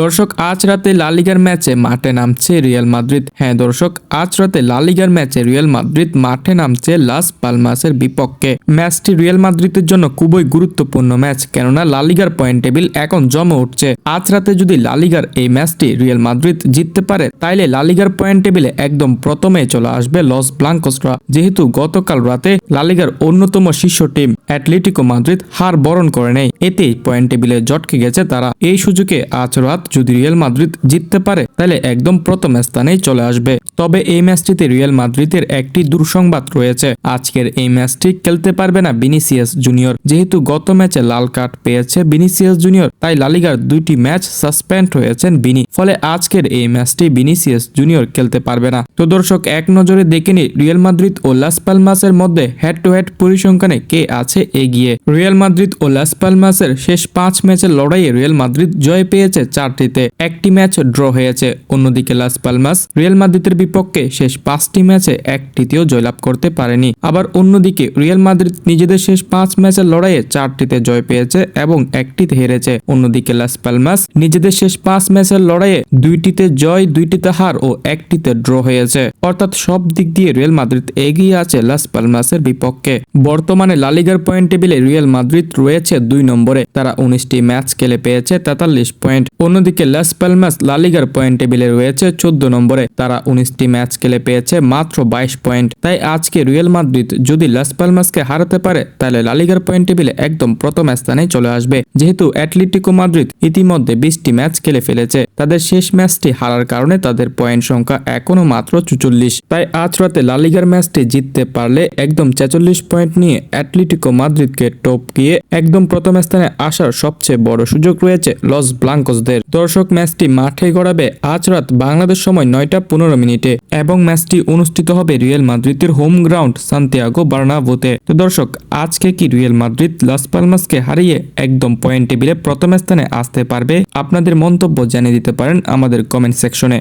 দর্শক, আজ রাতে লালিগার ম্যাচে মাঠে নামছে রিয়াল মাদ্রিদ। হ্যাঁ দর্শক, আজ রাতে লালিগার ম্যাচে রিয়াল মাদ্রিদ মাঠে নামছে লাস পালমাসের বিপক্ষে। ম্যাচটি রিয়াল মাদ্রিদের জন্য খুবই গুরুত্বপূর্ণ ম্যাচ, কেননা লালিগার পয়েন্ট টেবিল এখন জমে উঠছে। আজ রাতে যদি লালিগার এই ম্যাচটি রিয়াল মাদ্রিদ জিততে পারে, তাইলে লালিগার পয়েন্ট টেবিলে একদম প্রথমে চলে আসবে লস ব্লাঙ্কসরা যেহেতু গতকাল রাতে লালিগার অন্যতম শীর্ষ টিম অ্যাটলেটিকো মাদ্রিদ হার বরণ করে নেয়, এতেই পয়েন্ট টেবিলে জটকে গেছে তারা। এই সুযোগে আজ রাত যদি রিয়াল মাদ্রিদ জিততে পারে, তাহলে একদম প্রথম স্থানেই চলে আসবে। তবে এই ম্যাচটিতে রিয়াল মাদ্রিদের একটি দুঃসংবাদ রয়েছে। আজকের এই ম্যাচটি খেলতে পারবে না বিনিসিয়াস জুনিয়র। যেহেতু গত ম্যাচে লাল কার্ড পেয়েছে বিনিসিয়াস জুনিয়র তাই লালিগার দুইটি ম্যাচ সাসপেন্ড হয়েছেন বিনি। ফলে আজকের এই ম্যাচটি বিনিসিয়াস জুনিয়র খেলতে পারবে না। তো দর্শক, এক নজরে দেখে নি রিয়াল মাদ্রিদ ও লাস পালমাসের মধ্যে হেড টু হেড পরিসংখ্যানে কে আছে এগিয়ে। রিয়াল মাদ্রিদ ও লাস পালমাসের শেষ পাঁচ ম্যাচের লড়াইয়ে রিয়াল মাদ্রিদ জয় পেয়েছে চারটিতে। একটি ম্যাচ ড্র হয়েছে। অন্যদিকে লাস পালমাস রিয়াল মাদ্রিদের বিপক্ষে শেষ পাঁচটি ম্যাচে একটিতেও জয়লাভ করতে পারেনি। আবার অন্যদিকে রিয়াল মাদ্রিদ নিজেদের শেষ পাঁচ ম্যাচের লড়াইয়ে চারটিতে জয় পেয়েছে এবং একটিতে হেরেছে। অন্যদিকে লাস পালমাস নিজেদের শেষ পাঁচ ম্যাচের লড়াইয়ে দুইটিতে জয়, দুইটিতে হার ও একটিতে ড্র হয়েছে। অর্থাৎ সব দিক দিয়ে রিয়াল মাদ্রিদ এগিয়ে আছে লাস পালমাসের বিপক্ষে। বর্তমানে লালিগার পয়েন্ট টেবিলে রিয়াল মাদ্রিদ রয়েছে দুই নম্বরে। তারা উনিশটি ম্যাচ খেলে পেয়েছে তেতাল্লিশ পয়েন্ট। অন্যদিকে লাস পালমাস লালিগার পয়েন্ট টেবিলে রয়েছে চোদ্দ নম্বরে। তারা উনিশটি ম্যাচ খেলে পেয়েছে মাত্র বাইশ পয়েন্ট। তাই আজকে রিয়াল মাদ্রিদ যদি লাস পালমাসকে হারাতে পারে, তাহলে লালিগার পয়েন্ট টেবিলে একদম প্রথম স্থানে চলে আসবে। যেহেতু অ্যাটলেটিকো মাদ্রিদ ইতিমধ্যে বিশটি ম্যাচ খেলে ফেলেছে। তাদের শেষ ম্যাচটি হারার কারণে তাদের পয়েন্ট সংখ্যা এখনও মাত্র চুচল্লিশ। তাই আজ রাতে লালিগার ম্যাচটি জিততে পারলে একদম ছেচল্লিশ পয়েন্ট নিয়ে অ্যাটলেটিকো মাদ্রিদকে টপ গিয়ে একদম প্রথম স্থানে আসার সবচেয়ে বড় সুযোগ রয়েছে লস ব্লাঙ্কসদের। দর্শক ম্যাচটি মাঠে গড়াবে আজ রাত বাংলাদেশ সময় নয়টা পনেরো মিনিটে এবং ম্যাচটি অনুষ্ঠিত হবে রিয়েল মাদ্রিদের হোম গ্রাউন্ড সান্তিয়াগো বার্নাবোতে। তো দর্শক, আজকে কি রিয়েল মাদ্রিদ লাস পালমাসকে হারিয়ে একদম পয়েন্ট টেবিলে প্রথম স্থানে আসতে পারবে। আপনাদের মন্তব্য জানিয়ে দিতে পারেন আমাদের কমেন্ট সেকশনে